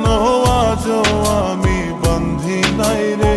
জন্য আজ আমি বন্ধি নাই রে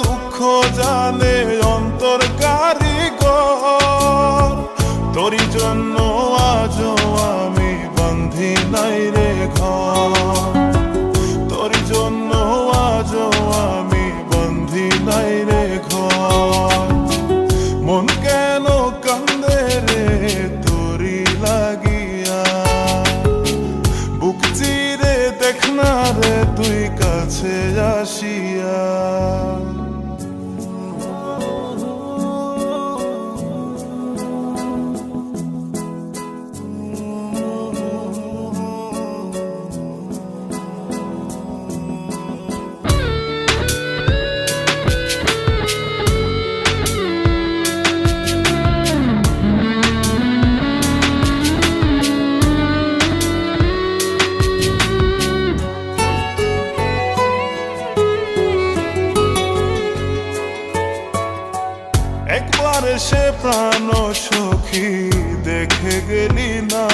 দুঃখ জানে অন্তর কারিগর। তোরই জন্য আজ আমি বান্ধি নাই রে ঘর। তোর জন্য আজ আমি বন্ধি নাই রে একবার সে প্রাণ সখী দেখে গেলি না।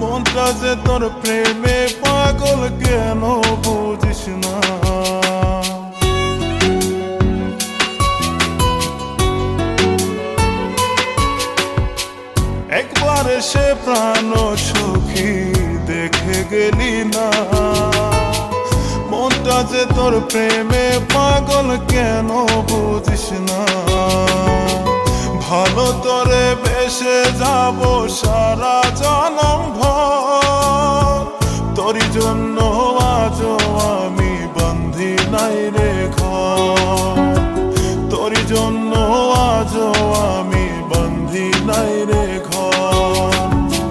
মনটা যে তোর প্রেমে পাগল কেন বুঝিস না। একবার সে প্রাণ সখী দেখে গেলি না। মনটা যে তোর প্রেমে পাগল কেন বুঝিস না ভালো বেসে যাব সারা জনম ভর। জন্য আজ আমি বান্ধি নাই রে তোর জন্য আজ আমি নাই